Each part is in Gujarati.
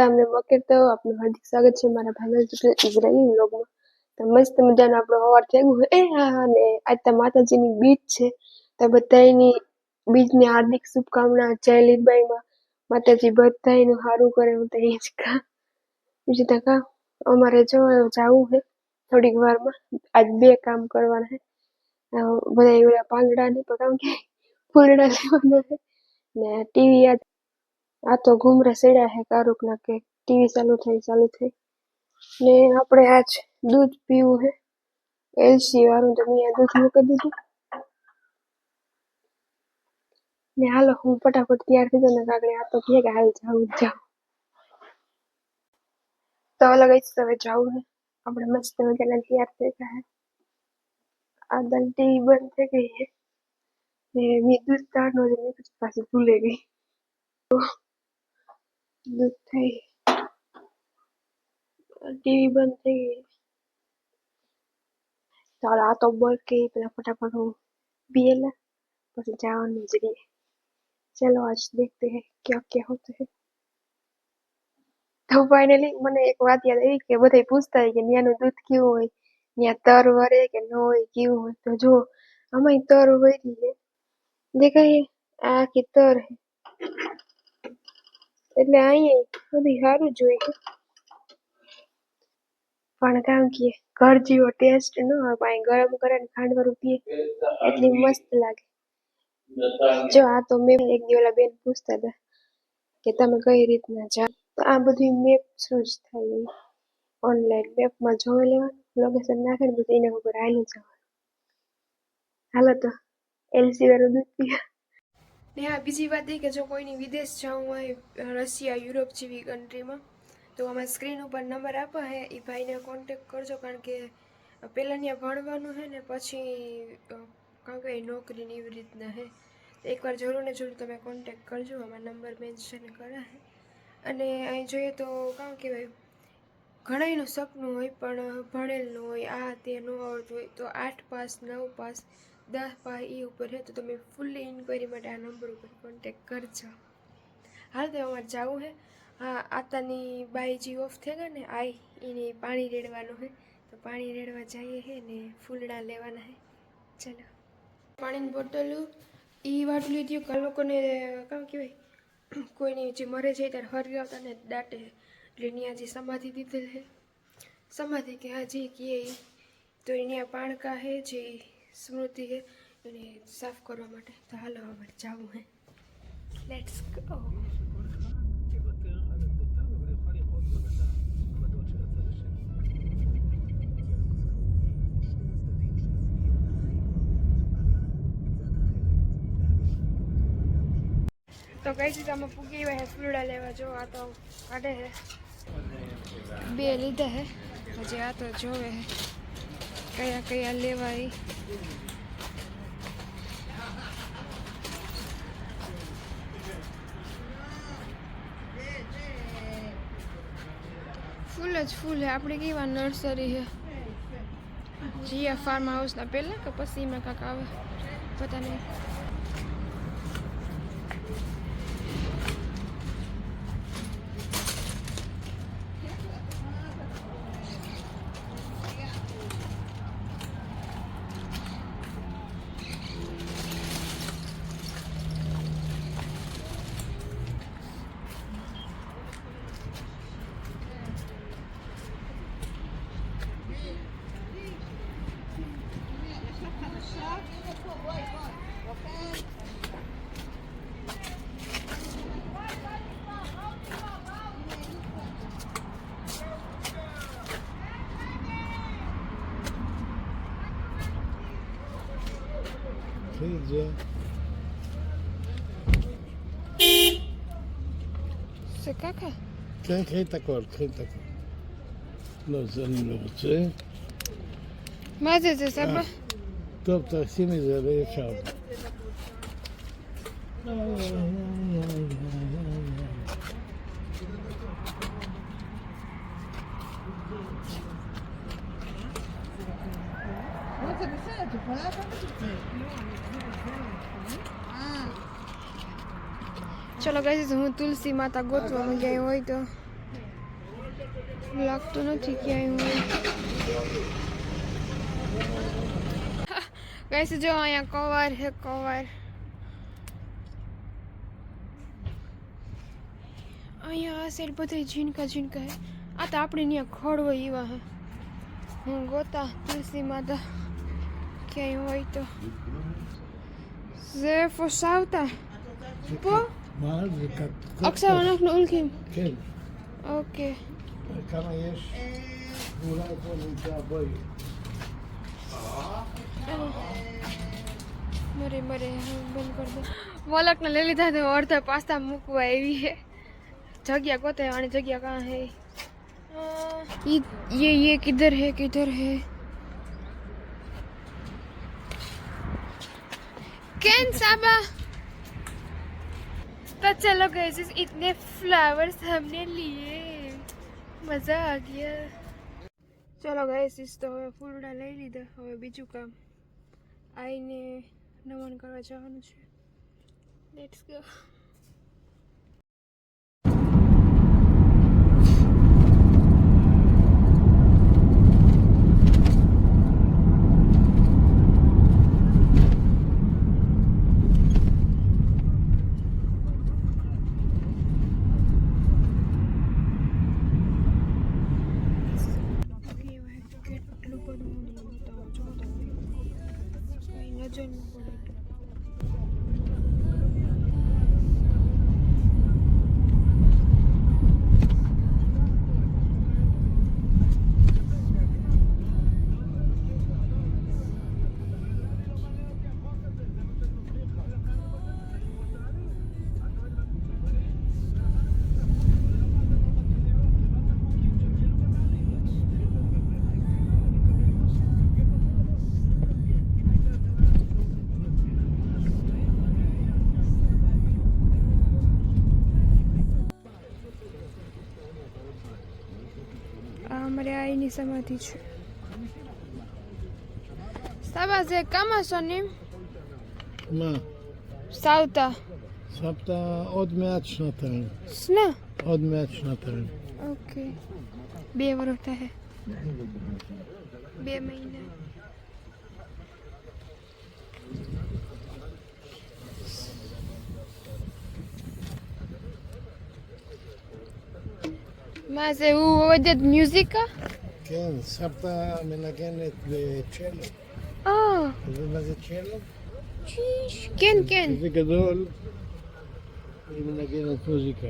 સીતારામ ને મકર તો આપનું હાર્દિક સ્વાગત છે મારા ભાઈના ઇઝરાયલી વ્લોગમાં. તો મસ્ત મજાનો આપણો સવાર થઈ ગયો. એ હા હા, ને આજ તો માતાજીની બીજ છે. તો બધાની બીજની હાર્દિક શુભકામના જય લીલબાઈમાં. માતાજી બધાનું સારું કરે હું તો એ જ કા બીજું તો કા અમારે જો જાવું છે થોડીક વારમાં. આજ બે કામ કરવાના છે બધા ઓલા પાંદડા નહીં પણ કામ કે ફૂલડા લેવાના છે ને ટીવી યાદ આ તો ઘૂમરે સડ્યા હે કારુક ના કે ટીવી ચાલુ થઈ ચાલુ થઈ ને આપણે આજ દૂધ પીવું હે એલસી વાળું તો મેં આ દૂધ મૂકી દીધું ને હાલો હું ફટાફટ તૈયાર થઈ જાઉં ને કાકડે આ તો કહે કે હાલ જાઉં જ જાઉં તો અલગ જ હવે જાવું હે આપણે મસ્ત મજાના તૈયાર થઈ ગયા હે આ દલ ટીવી બંધ થઈ ગઈ હે ને મેં દૂધ તારનો જ મેં કીધું પાછી ભૂલે ગઈ દૂધ થઈ ટીવી બંધ થઈ ગઈ ચાલો આ તો બોલ કે પેલા फटाफट હું पिए ला પછી જવાનું જ રહે चलो आज देखते हैं क्या क्या होता है તો ફાઇનલી મને એક વાત યાદ આવી કે બધા પૂછતા હોય કે ન્યાનું દૂધ કેવું હોય ન્યા તર વરે કે ન હોય કેવું હોય તો જો આમાંય તર વરી છે દેખાય આ આખી તર હે એટલે અહીંયા બધી સારું જ છે પણ કામ કે, ઘર જેવો ટેસ્ટ ન હોય, પણ ગરમ ગરમ કરીને ખાંડ વાળું પીએ, એટલી મસ્ત લાગે. જો આ તો મેં એક દિવસ બેન પૂછતા હતા કે તમે કઈ રીતના જાઓ? તો આ બધી મેપ શું જ થાય ઓનલાઈન મેપમાં જોઈ લેવાનું લોકેશન નાખે ને બધું એના ઉપર હાલી જવાનું. હાલો તો એલસી વાળું દૂધ પીવા ને હા બીજી વાત એ કે જો કોઈની વિદેશ જવું હોય રશિયા, યુરોપ જેવી કન્ટ્રીમાં તો આમાં સ્ક્રીન ઉપર નંબર આપો હે એ ભાઈને કોન્ટેક કરજો, કારણ કે પહેલાં ત્યાં ભણવાનું છે ને પછી કારણ કે નોકરીની એવી રીતના હે. તો એકવાર જરૂર ને જરૂર તમે કોન્ટેક કરજો, આમાં નંબર મેન્શન કરે હે. અને અહીં જોઈએ તો કાં કહેવાય ઘણાયનું સપનું હોય, પણ ભણેલું હોય, આ તે ન આવડતું હોય, તો આઠ પાસ, નવ પાસ, દસ પાસ એ ઉપર છે તો તમે ફૂલ્લી ઇન્ક્વાયરી માટે આ નંબર ઉપર કોન્ટેક કરજો. હાલ તો અમારે જવું હે. હા આતાની બાઈજી ઓફ થઈ ગયા ને, આઈ એને પાણી રેડવાનું છે તો પાણી રેડવા જઈએ હે ને ફૂલડા લેવાના છે ચાલો. પાણીની બોટલ એ વાટલું લીધું કે લોકોને, કામ કહેવાય, કોઈની જે મરે છે ત્યારે હરિયાવતા ને દાટે એટલે ત્યાં જે સમાધિ દીધેલ છે સમાધિ કે હાજી કે ઈ. તો અહીંયા પાણકા છે જે સ્મૃતિ છે એને સાફ કરવા માટે તો હાલો અમારે જવું હે લેટ્સ ગો તો કઈ રીતે અમે પૂગી ગયા હે ફૂલડા લેવા જો આ તો કાઢે છે બે લીધા હે હજી આ તો જોવે હે કયા કયા લેવાય ફૂલ જ ફૂલ હે આપણે કેવા નર્સરી હે જીયા ફાર્મ હાઉસના પહેલા કે પછી એમાં કાંક આવે પતા નહીં תפתחי את זה זה קקה. כן, קחי את הכל, קחי את הכל. לא, זה אני לא רוצה. מה זה, זה סבא? אה, טוב, תעשי מזה, לא יהיה אפשר. ચલો ગઈ હું તુલસી માતા ગોતવા ગયા હોય તો લાગતું નથી ક્યાંય હોય ગાઈસ જો અહીંયા કવર હે કવર અહીંયા આ સાઈડ બધે ઝીણકા ઝીણકા હે આ તો આપણે ત્યાં ખડ હોય એવા હે હું ગોતા તુલસી માતા K8. זה איפה סאוטה? פה? מה זה? עכשיו אנחנו הולכים. כן. אוקיי. כמה יש? ואולי פה נמצא בואי. મરે મરે બંધ કરી દો વોલકને લઈ લીધા તો અડધા પાસ્તા મૂકવા આવી હે જગ્યા કોતે અને જગ્યા કાં હે ये ये किधर है किधर है कैन साबा तो चलो गए इतने फ्लावर्स हमने लिए મજા આ ગયા ચલો ગઈસ તો હવે ફૂલડા લઈ લીધા હવે બીજું કામ આઈને નમન કરવા જવાનું છે લેટ્સ ગો અમારે આઈની સમાધિ છે સાબાસે કામાસોની માં સાવતા Sapta odmjačno trn. Sna? Odmjačno trn. Ok. બે વર્ષ થાય બે મહિના מה זה, הוא עודד מיוזיקה? כן, סבתא מנגנת בצ'לו. אה, אתה יודע מה זה צ'לו? שיש. כן, כן. זה גדול. היא מנגנת מוזיקה.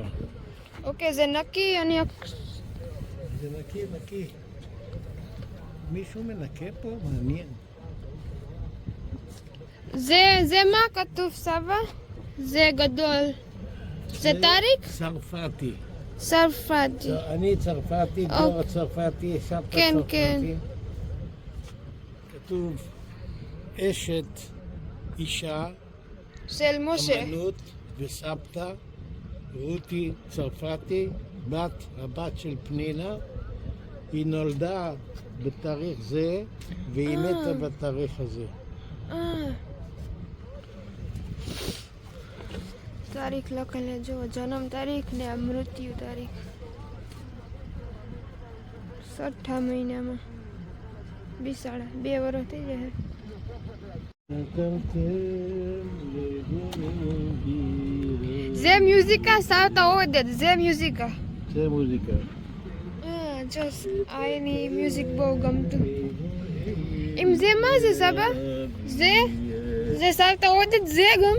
אוקיי, זה נקי, אני... זה נקי, נקי. מישהו מנקה פה? מעניין. זה, זה מה כתוב, סבא? זה גדול. זה טאריק? צרפתי. צרפתי. אני צרפתי, דור הצרפתי, סבתא כן, צרפתי. כן. כתוב אשת, אישה, של משה. אמנות וסבתא, רותי צרפתי, בת הבת של פנינה. היא נולדה בתאריך זה, והיא אה. מתה בתאריך הזה. तारीख लख जो जन्म तारीख ने मृत्यु तारीख। सठा महीना में बिसाड़ा बे वर्ष थी जाए। जे म्यूज़िक का साथ आओ दे जे म्यूज़िक का। जे म्यूज़िक का। हाँ जस आई नी म्यूज़िक बो गम तू। इम जे मज़े सब जे? जे साथ आओ दे जे गम।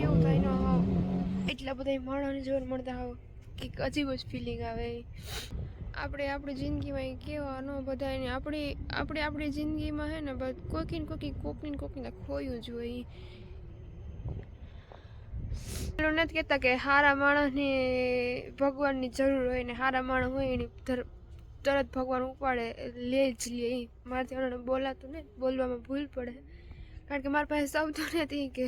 કેવું થાય ન હો એટલા બધા માણસની જોર મળતા હાવ કે અજીબ જ ફિલિંગ આવે. આપણે આપણી જિંદગીમાં કેવા ન બધા એને આપણી, આપણે, આપણી જિંદગીમાં હે ને કોકીને કોઈક ને કોઈક ખોયું જ હોય. પેલું નથી કહેતા કે સારા માણસને ભગવાનની જરૂર હોય ને સારા માણસ હોય એની તરત ભગવાન ઉપાડે, લે જ લે. મારાથી બોલાતું ને, બોલવામાં ભૂલ પડે. કારણ કે મારી પાસે શબ્દો નથી કે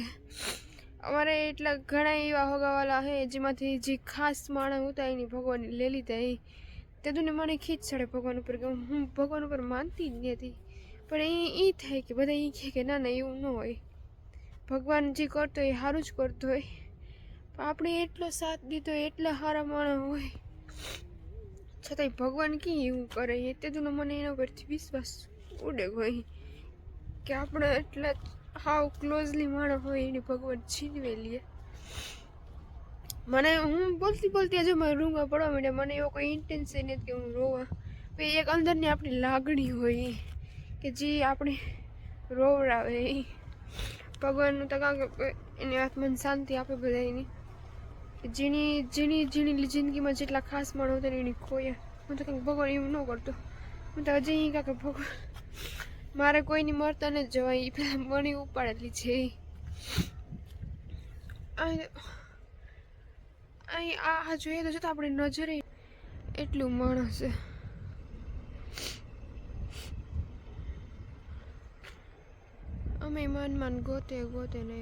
અમારે એટલા ઘણા એવા હોગાવાલા છે જેમાંથી જે ખાસ માણસ હતા એની ભગવાન લઈ લીધા એ તે તો મને ખીચ ચડે ભગવાન ઉપર કે હું ભગવાન ઉપર માનતી જ નથી. પણ એ એ થાય કે બધા એ કહે કે ના ના, એવું ન હોય. ભગવાન જે કરતો એ સારું જ કરતો હોય. પણ આપણે એટલો સાથ દીધો, એટલા સારા માણસ હોય. છતાંય ભગવાન કી એવું કરે? એ તે તો મને એના પરથી વિશ્વાસ ઉડે હોય કે આપણે એટલા હાવ ક્લોઝલી માણસ હોય એની ભગવાન છીનવી લે મને, હું બોલતી બોલતી હજુ મારે રૂંગા પડવા માંડે મને એવો કોઈ ઇન્ટેન્શન નથી કે હું રોવા. પછી એક અંદરની આપણી લાગણી હોય કે જે આપણે રોવડાવે એ ભગવાનનું તો કાંક એની આત્માને શાંતિ આપે બધાની જેની જેની જેની જિંદગીમાં જેટલા ખાસ માણો હતા એની ખોયા. હું તો કંઈક ભગવાન એવું ન કરતો. હું તો હજી કાંક ભગવાન મારે કોઈની મરતા ને જવાય પેલા મણી ઉપાડેલી છે. અહીં આ જોઈએ તો તો આપણે નજરે એટલું માણસ છે. અમે મન મન ગોતે ગોતે ને